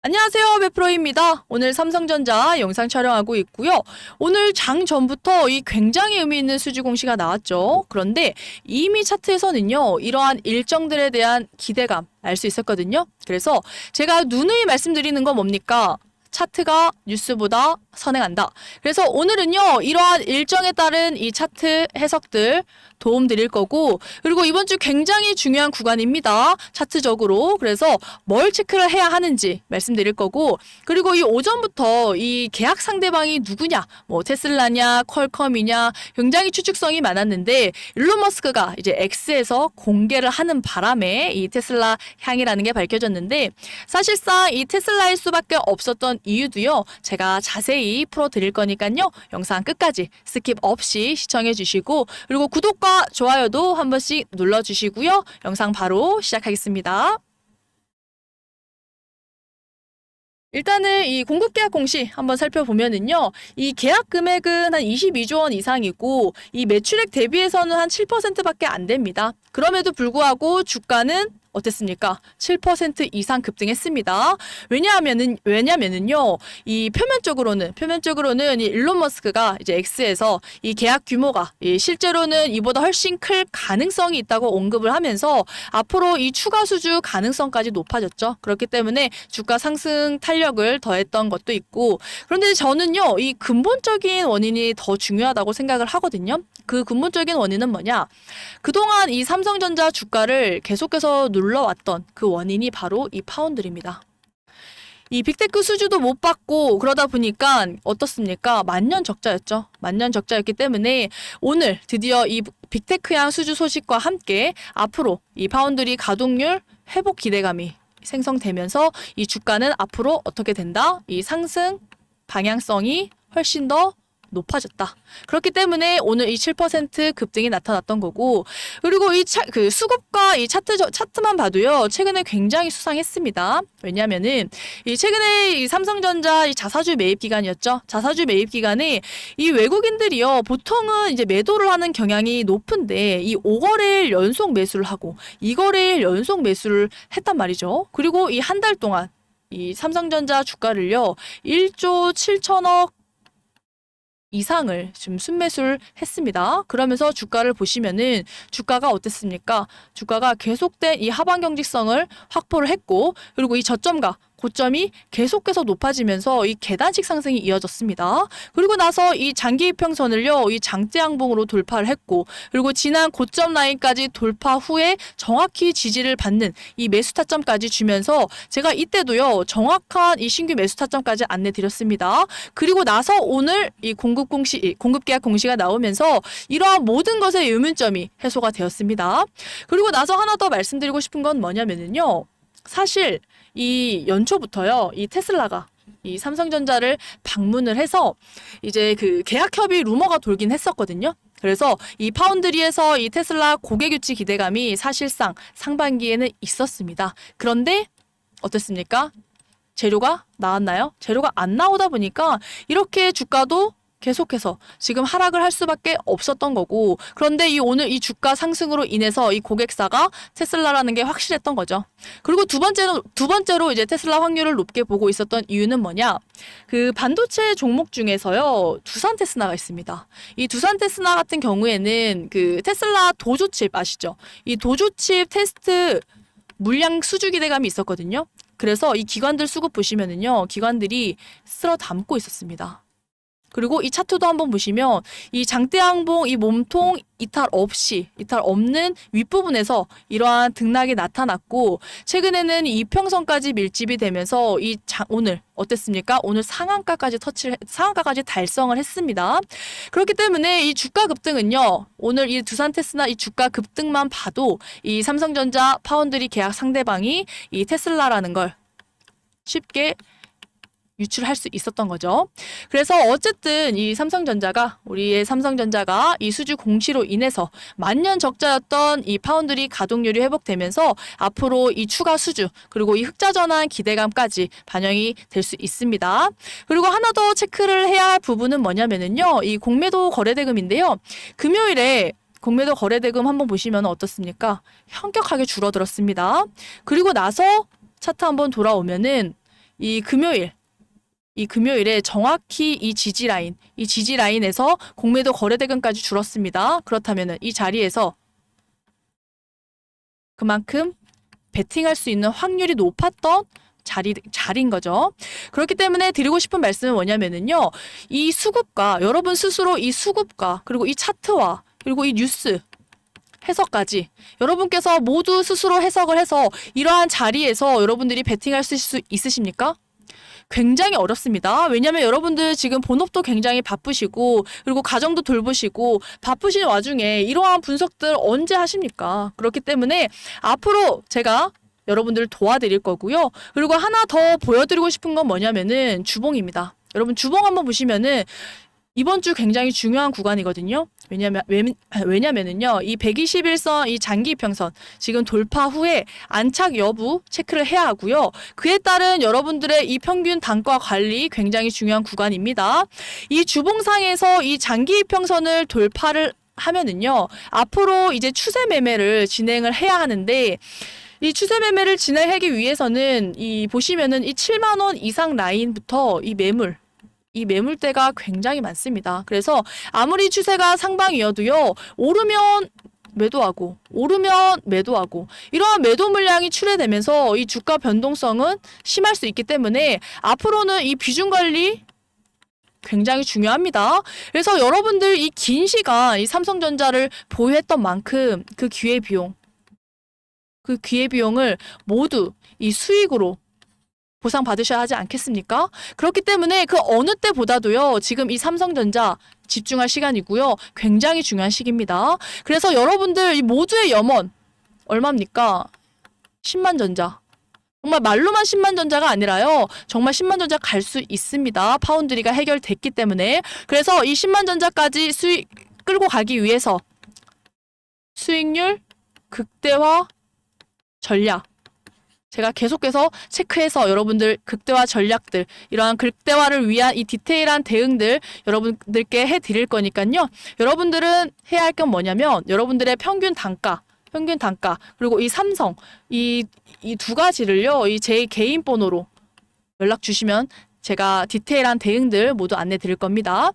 안녕하세요. 베프로입니다. 오늘 삼성전자 영상 촬영하고 있고요. 오늘 장 전부터 이 굉장히 의미 있는 수지 공시가 나왔죠. 그런데 이미 차트에서는요. 이러한 일정들에 대한 기대감 알 수 있었거든요. 그래서 제가 누누이 말씀드리는 건 뭡니까? 차트가 뉴스보다 선행한다. 그래서 오늘은요, 이러한 일정에 따른 이 차트 해석들 도움 드릴 거고, 그리고 이번 주 굉장히 중요한 구간입니다. 차트적으로. 그래서 뭘 체크를 해야 하는지 말씀드릴 거고, 그리고 이 오전부터 이 계약 상대방이 누구냐, 뭐 테슬라냐, 퀄컴이냐, 굉장히 추측성이 많았는데, 일론 머스크가 이제 X에서 공개를 하는 바람에 이 테슬라 향이라는 게 밝혀졌는데, 사실상 이 테슬라일 수밖에 없었던 이유도요, 제가 자세히 풀어 드릴 거니까요, 영상 끝까지 스킵 없이 시청해 주시고, 그리고 구독과 좋아요도 한 번씩 눌러주시고요, 영상 바로 시작하겠습니다. 일단은 이 공급 계약 공시 한번 살펴보면은요. 이 계약 금액은 한 22조 원 이상이고 이 매출액 대비해서는 한 7%밖에 안 됩니다. 그럼에도 불구하고 주가는 어땠습니까? 7% 이상 급등했습니다. 왜냐하면은 왜냐면은요. 이 표면적으로는 표면적으로는 이 일론 머스크가 이제 X에서 이 계약 규모가 이 실제로는 이보다 훨씬 클 가능성이 있다고 언급을 하면서 앞으로 이 추가 수주 가능성까지 높아졌죠. 그렇기 때문에 주가 상승 탄력을 더했던 것도 있고 그런데 저는요. 이 근본적인 원인이 더 중요하다고 생각을 하거든요. 그 근본적인 원인은 뭐냐? 그동안 이 삼성전자 주가를 계속해서 눌러왔던 그 원인이 바로 이 파운드입니다. 이 빅테크 수주도 못 받고 그러다 보니까 어떻습니까? 만년 적자였죠. 만년 적자였기 때문에 오늘 드디어 이 빅테크양 수주 소식과 함께 앞으로 이 파운드리 가동률 회복 기대감이 생성되면서 이 주가는 앞으로 어떻게 된다? 이 상승 방향성이 훨씬 더 높아졌다. 그렇기 때문에 오늘 이 7% 급등이 나타났던 거고, 그리고 이 차, 그 수급과 이 차트, 차트만 봐도요, 최근에 굉장히 수상했습니다. 왜냐면은, 이 최근에 이 삼성전자 이 자사주 매입 기간이었죠. 자사주 매입 기간에 이 외국인들이요, 보통은 이제 매도를 하는 경향이 높은데, 이 5거래일 연속 매수를 하고, 2거래일 연속 매수를 했단 말이죠. 그리고 이 한 달 동안, 이 삼성전자 주가를요, 1조 7천억 이상을 지금 순매수를 했습니다. 그러면서 주가를 보시면은 주가가 어땠습니까? 주가가 계속된 이 하방 경직성을 확보를 했고 그리고 이 저점과 고점이 계속해서 높아지면서 이 계단식 상승이 이어졌습니다. 그리고 나서 이 장기 이평선을요, 이 장대 양봉으로 돌파를 했고, 그리고 지난 고점 라인까지 돌파 후에 정확히 지지를 받는 이 매수 타점까지 주면서 제가 이때도요, 정확한 이 신규 매수 타점까지 안내 드렸습니다. 그리고 나서 오늘 이 공급 공시, 이 공급 계약 공시가 나오면서 이러한 모든 것의 의문점이 해소가 되었습니다. 그리고 나서 하나 더 말씀드리고 싶은 건 뭐냐면은요, 사실 이 연초부터요, 이 테슬라가 이 삼성전자를 방문을 해서 이제 그 계약 협의 루머가 돌긴 했었거든요. 그래서 이 파운드리에서 이 테슬라 고객 유치 기대감이 사실상 상반기에는 있었습니다. 그런데 어땠습니까? 재료가 나왔나요? 재료가 안 나오다 보니까 이렇게 주가도 계속해서 지금 하락을 할 수밖에 없었던 거고 그런데 이 오늘 이 주가 상승으로 인해서 이 고객사가 테슬라라는 게 확실했던 거죠. 그리고 두 번째로 두 번째로 이제 테슬라 확률을 높게 보고 있었던 이유는 뭐냐? 그 반도체 종목 중에서요. 두산 테스나가 있습니다. 이 두산 테스나 같은 경우에는 그 테슬라 도조칩 아시죠? 이 도조칩 테스트 물량 수주 기대감이 있었거든요. 그래서 이 기관들 수급 보시면은요. 기관들이 쓸어 담고 있었습니다. 그리고 이 차트도 한번 보시면 이 장대항봉 이 몸통 이탈 없이 이탈 없는 윗부분에서 이러한 등락이 나타났고 최근에는 이 이평선까지 밀집이 되면서 이 장, 오늘 어땠습니까? 오늘 상한가까지 터치를 상한가까지 달성을 했습니다. 그렇기 때문에 이 주가 급등은요. 오늘 이 두산 테스나 이 주가 급등만 봐도 이 삼성전자 파운드리 계약 상대방이 이 테슬라라는 걸 쉽게 유출할 수 있었던 거죠. 그래서 어쨌든 이 삼성전자가 우리의 삼성전자가 이 수주 공시로 인해서 만년 적자였던 이 파운드리 가동률이 회복되면서 앞으로 이 추가 수주 그리고 이 흑자 전환 기대감까지 반영이 될 수 있습니다. 그리고 하나 더 체크를 해야 할 부분은 뭐냐면은요. 이 공매도 거래대금인데요. 금요일에 공매도 거래대금 한번 보시면 어떻습니까? 현격하게 줄어들었습니다. 그리고 나서 차트 한번 돌아오면은 이 금요일 이 금요일에 정확히 이 지지 라인, 이 지지 라인에서 공매도 거래 대금까지 줄었습니다. 그렇다면 이 자리에서 그만큼 베팅할 수 있는 확률이 높았던 자리 자리인 거죠. 그렇기 때문에 드리고 싶은 말씀은 뭐냐면은요. 이 수급과 여러분 스스로 이 수급과 그리고 이 차트와 그리고 이 뉴스 해석까지 여러분께서 모두 스스로 해석을 해서 이러한 자리에서 여러분들이 베팅할 수 있으십니까? 굉장히 어렵습니다. 왜냐하면 여러분들 지금 본업도 굉장히 바쁘시고 그리고 가정도 돌보시고 바쁘신 와중에 이러한 분석들 언제 하십니까? 그렇기 때문에 앞으로 제가 여러분들을 도와드릴 거고요. 그리고 하나 더 보여드리고 싶은 건 뭐냐면은 주봉입니다. 여러분 주봉 한번 보시면은 이번 주 굉장히 중요한 구간이거든요. 왜냐면 왜, 왜냐면은요. 이 121선 이 장기 이평선 지금 돌파 후에 안착 여부 체크를 해야 하고요. 그에 따른 여러분들의 이 평균 단가 관리 굉장히 중요한 구간입니다. 이 주봉상에서 이 장기 이평선을 돌파를 하면은요. 앞으로 이제 추세 매매를 진행을 해야 하는데 이 추세 매매를 진행하기 위해서는 이 보시면은 이 7만 원 이상 라인부터 이 매물 이 매물대가 굉장히 많습니다. 그래서 아무리 추세가 상방이어도요. 오르면 매도하고 오르면 매도하고 이러한 매도 물량이 출회되면서 이 주가 변동성은 심할 수 있기 때문에 앞으로는 이 비중 관리 굉장히 중요합니다. 그래서 여러분들 이 긴 시간 이 삼성전자를 보유했던 만큼 그 기회 비용 그 기회 비용을 모두 이 수익으로 보상 받으셔야 하지 않겠습니까? 그렇기 때문에 그 어느 때보다도요, 지금 이 삼성전자 집중할 시간이고요. 굉장히 중요한 시기입니다. 그래서 여러분들 이 모두의 염원, 얼마입니까? 10만 전자. 정말 말로만 10만 전자가 아니라요. 정말 10만 전자 갈 수 있습니다. 파운드리가 해결됐기 때문에. 그래서 이 10만 전자까지 수익 끌고 가기 위해서 수익률 극대화 전략 제가 계속해서 체크해서 여러분들 극대화 전략들 이러한 극대화를 위한 이 디테일한 대응들 여러분들께 해드릴 거니까요. 여러분들은 해야 할 건 뭐냐면 여러분들의 평균 단가 평균 단가 그리고 이 삼성 이 이 두 가지를요 이 제 개인 번호로 연락 주시면 제가 디테일한 대응들 모두 안내 드릴 겁니다.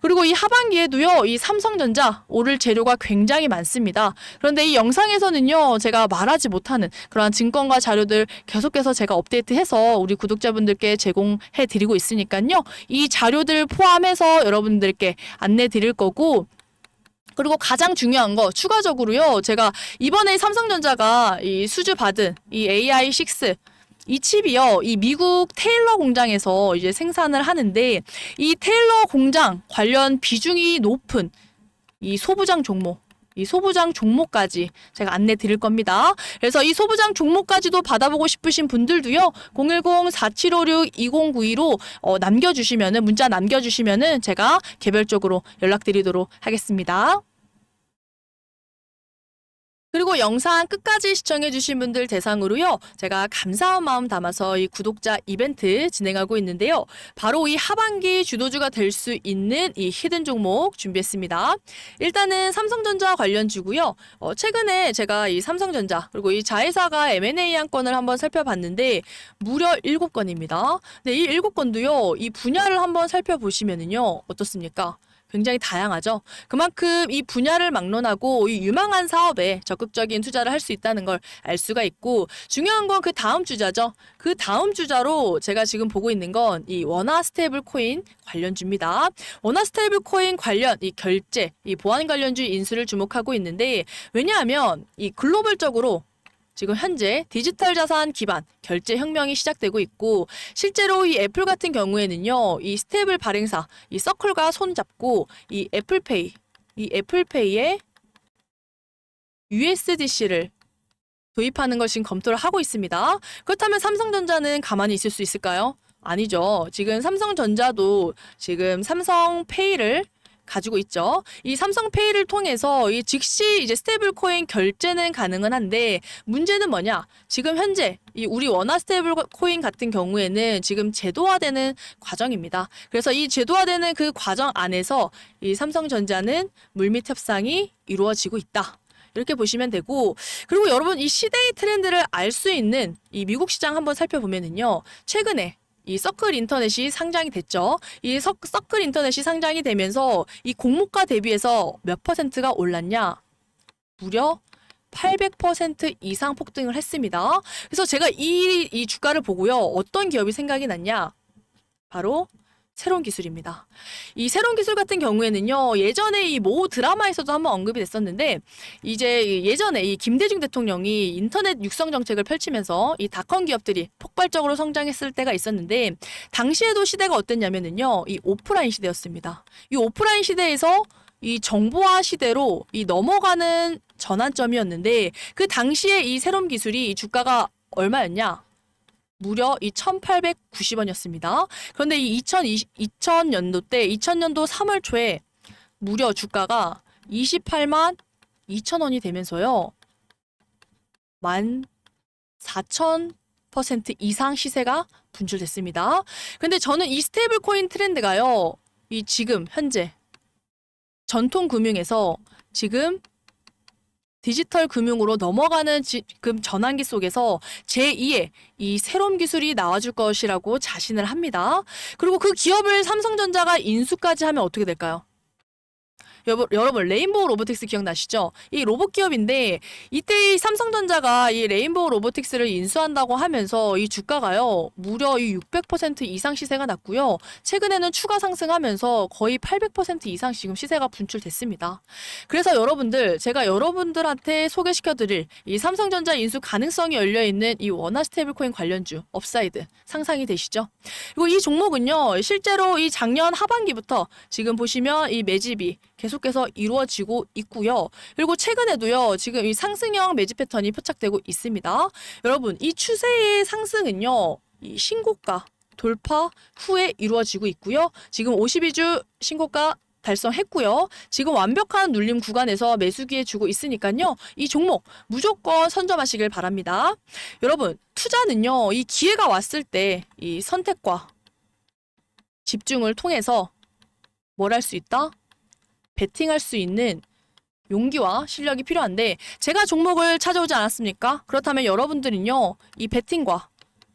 그리고 이 하반기에도요, 이 삼성전자 오를 재료가 굉장히 많습니다. 그런데 이 영상에서는요, 제가 말하지 못하는 그러한 증권과 자료들 계속해서 제가 업데이트해서 우리 구독자분들께 제공해 드리고 있으니까요. 이 자료들 포함해서 여러분들께 안내 드릴 거고, 그리고 가장 중요한 거 추가적으로요. 제가 이번에 삼성전자가 이 수주 받은 이 AI6 이 칩이요, 이 미국 테일러 공장에서 이제 생산을 하는데 이 테일러 공장 관련 비중이 높은 이 소부장 종목. 이 소부장 종목까지 제가 안내 드릴 겁니다. 그래서 이 소부장 종목까지도 받아보고 싶으신 분들도요. 010-4756-2092로 어, 남겨주시면은 문자 남겨주시면은 제가 개별적으로 연락드리도록 하겠습니다. 그리고 영상 끝까지 시청해주신 분들 대상으로요, 제가 감사한 마음 담아서 이 구독자 이벤트 진행하고 있는데요. 바로 이 하반기 주도주가 될 수 있는 이 히든 종목 준비했습니다. 일단은 삼성전자 관련주고요. 어, 최근에 제가 이 삼성전자 그리고 이 자회사가 M&A 한 건을 한번 살펴봤는데 무려 7건입니다. 네, 이 7건도요, 이 분야를 한번 살펴보시면은요, 어떻습니까? 굉장히 다양하죠. 그만큼 이 분야를 막론하고 이 유망한 사업에 적극적인 투자를 할 수 있다는 걸 알 수가 있고 중요한 건 그 다음 주자죠. 그 다음 주자로 제가 지금 보고 있는 건 이 원화 스테이블 코인 관련주입니다. 원화 스테이블 코인 관련 이 결제, 이 보안 관련주 인수를 주목하고 있는데 왜냐하면 이 글로벌적으로 지금 현재 디지털 자산 기반 결제 혁명이 시작되고 있고 실제로 이 애플 같은 경우에는요 이 스테이블 발행사 이 서클과 손 잡고 이 애플페이 이 애플페이에 USDC를 도입하는 것인 검토를 하고 있습니다. 그렇다면 삼성전자는 가만히 있을 수 있을까요? 아니죠. 지금 삼성전자도 지금 삼성페이를 가지고 있죠. 이 삼성페이를 통해서 이 즉시 이제 스테이블 코인 결제는 가능은 한데 문제는 뭐냐? 지금 현재 이 우리 원화 스테이블 코인 같은 경우에는 지금 제도화되는 과정입니다. 그래서 이 제도화되는 그 과정 안에서 이 삼성전자는 물밑 협상이 이루어지고 있다. 이렇게 보시면 되고 그리고 여러분 이 시대의 트렌드를 알 수 있는 이 미국 시장 한번 살펴보면은요. 최근에 이 서클 인터넷이 상장이 됐죠. 이 서, 서클 인터넷이 상장이 되면서 이 공모가 대비해서 몇 퍼센트가 올랐냐? 무려 800% 이상 폭등을 했습니다. 그래서 제가 이, 이 주가를 보고요. 어떤 기업이 생각이 났냐? 바로 새로운 기술입니다. 이 새로운 기술 같은 경우에는요, 예전에 이 모 드라마에서도 한번 언급이 됐었는데, 이제 예전에 이 김대중 대통령이 인터넷 육성 정책을 펼치면서 이 닷컴 기업들이 폭발적으로 성장했을 때가 있었는데, 당시에도 시대가 어땠냐면은요, 이 오프라인 시대였습니다. 이 오프라인 시대에서 이 정보화 시대로 이 넘어가는 전환점이었는데, 그 당시에 이 새로운 기술이 이 주가가 얼마였냐? 무려 이 1890원이었습니다. 그런데 이 2020, 2000년도 때 2000년도 3월 초에 무려 주가가 28만 2천 원이 되면서요. 만 4천 퍼센트 이상 시세가 분출됐습니다. 근데 저는 이 스테이블 코인 트렌드가요. 이 지금 현재 전통 금융에서 지금 디지털 금융으로 넘어가는 지금 전환기 속에서 제2의 이 새로운 기술이 나와줄 것이라고 자신을 합니다. 그리고 그 기업을 삼성전자가 인수까지 하면 어떻게 될까요? 여러분 레인보우 로보틱스 기억나시죠? 이 로봇 기업인데 이때 이 삼성전자가 이 레인보우 로보틱스를 인수한다고 하면서 이 주가가요 무려 이600% 이상 시세가 났고요. 최근에는 추가 상승하면서 거의 800% 이상 지금 시세가 분출됐습니다. 그래서 여러분들 제가 여러분들한테 소개시켜드릴 이 삼성전자 인수 가능성이 열려 있는 이 원화 스테이블코인 관련주 업사이드 상상이 되시죠? 그리고 이 종목은요 실제로 이 작년 하반기부터 지금 보시면 이 매집이 계속해서 이루어지고 있고요. 그리고 최근에도요, 지금 이 상승형 매집 패턴이 포착되고 있습니다. 여러분, 이 추세의 상승은요, 이 신고가 돌파 후에 이루어지고 있고요. 지금 52주 신고가 달성했고요. 지금 완벽한 눌림 구간에서 매수기에 주고 있으니까요. 이 종목 무조건 선점하시길 바랍니다. 여러분, 투자는요. 이 기회가 왔을 때 이 선택과 집중을 통해서 뭘 할 수 있다? 베팅할 수 있는 용기와 실력이 필요한데 제가 종목을 찾아오지 않았습니까? 그렇다면 여러분들은요 이 베팅과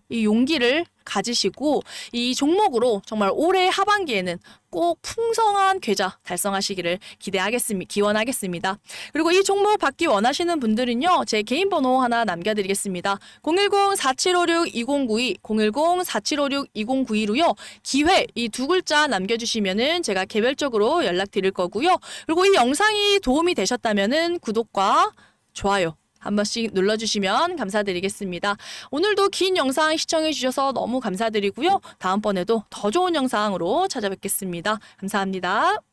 이 용기를 가지시고 이 종목으로 정말 올해 하반기에는 꼭 풍성한 계좌 달성하시기를 기대하겠습니다. 기원하겠습니다. 그리고 이 종목 받기 원하시는 분들은요. 제 개인 번호 하나 남겨 드리겠습니다. 010-4756-2092, 010-4756-2092로요. 기회 이 두 글자 남겨 주시면은 제가 개별적으로 연락 드릴 거고요. 그리고 이 영상이 도움이 되셨다면은 구독과 좋아요 한 번씩 눌러주시면 감사드리겠습니다. 오늘도 긴 영상 시청해주셔서 너무 감사드리고요. 다음번에도 더 좋은 영상으로 찾아뵙겠습니다. 감사합니다.